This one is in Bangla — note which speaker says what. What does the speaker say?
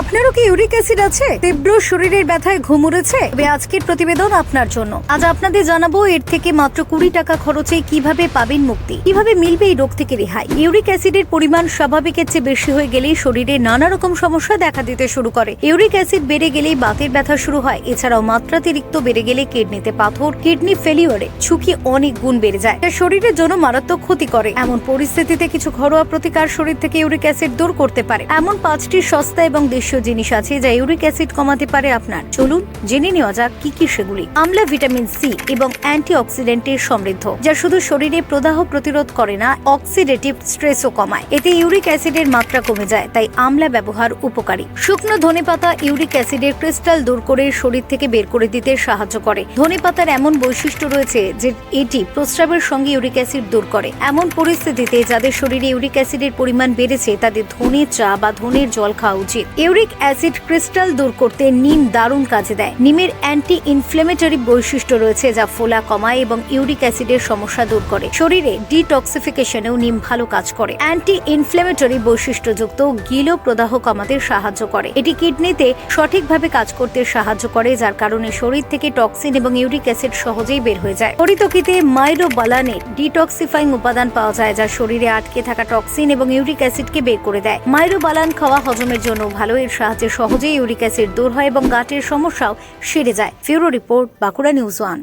Speaker 1: আপনারও কি ইউরিক অ্যাসিড আছে? তীব্র শরীরের ব্যথায় ঘুম উড়েছে? আজকের প্রতিবেদন আপনার জন্য। আজ আপনাদের জানাব এর থেকে মাত্র কুড়ি টাকা খরচে কীভাবে পাবেন মুক্তি? কীভাবে মিলবে এই রোগ থেকে রেহাই? ইউরিক অ্যাসিডের পরিমাণ স্বাভাবিকের চেয়ে বেশি হয়ে গেলেই শরীরে নানা রকম সমস্যা দেখা দিতে শুরু করে। ইউরিক অ্যাসিড বেড়ে গেলেই বাতের ব্যথা শুরু হয়। এছাড়াও মাত্রাতিরিক্ত বেড়ে গেলে কিডনিতে পাথর, কিডনি ফেলিওরে, ঝুঁকি অনেক গুণ বেড়ে যায়। যা শরীরের জন্য মারাত্মক ক্ষতি করে। এমন পরিস্থিতিতে কিছু ঘরোয়া প্রতিকার শরীর থেকে ইউরিক অ্যাসিড দূর করতে পারে। এমন পাঁচটি সস্তা এবং দেশীয় জিনিস আছে যা ইউরিক অ্যাসিড কমাতে পারে আপনার। চলুন জেনে নেওয়া যাক কি কি সেগুলি। আমলা ভিটামিন সি এবং অ্যান্টি অক্সিডেন্টের সমৃদ্ধ, যা শুধু শরীরে প্রদাহ প্রতিরোধ করে না, অক্সিডেটিভ স্ট্রেসও কমায়। এতে ইউরিক অ্যাসিডের মাত্রা কমে যায়, তাই আমলা ব্যবহার উপকারী। শুকনো ধনেপাতা ইউরিক অ্যাসিডের ক্রিস্টাল দূর করে শরীর থেকে বের করে দিতে সাহায্য করে। ধনেপাতার এমন বৈশিষ্ট্য রয়েছে যে এটি প্রস্রাবের সঙ্গে ইউরিক অ্যাসিড দূর করে। এমন পরিস্থিতিতে যাদের শরীরে ইউরিক অ্যাসিডের পরিমাণ বেড়েছে, তাদের ধনে চা বা ধনের জল খাওয়া উচিত। ইউরিক অ্যাসিড ক্রিস্টাল দূর করতে নিম দারুণ কাজে দেয়। নিমের অ্যান্টি ইনফ্লেমেটরি বৈশিষ্ট্য রয়েছে যা ফোলা কমায় এবং ইউরিক অ্যাসিডের সমস্যা দূর করে। শরীরে ডিটক্সিফিকেশনেও নিম ভালো কাজ করে। অ্যান্টি ইনফ্লেমেটরি বৈশিষ্ট্যযুক্ত গিলো প্রদাহ কমাতে সাহায্য করে। এটি কিডনিতে সঠিকভাবে কাজ করতে সাহায্য করে, যার কারণে শরীর থেকে টক্সিন এবং ইউরিক অ্যাসিড সহজেই বের হয়ে যায়। হরিতকিতে মাইরোবালানের ডিটক্সিফাইং উপাদান পাওয়া যায়, যা শরীরে আটকে থাকা টক্সিন এবং ইউরিক অ্যাসিডকে বের করে দেয়। মাইরোবালান খাওয়া হজমের জন্য ভালো এর সাহায্যে সহজেই ইউরিক অ্যাসিড দূর হয় এবং গাটের সমস্যাও সেরে যায়। Bureau report, Bankura news one.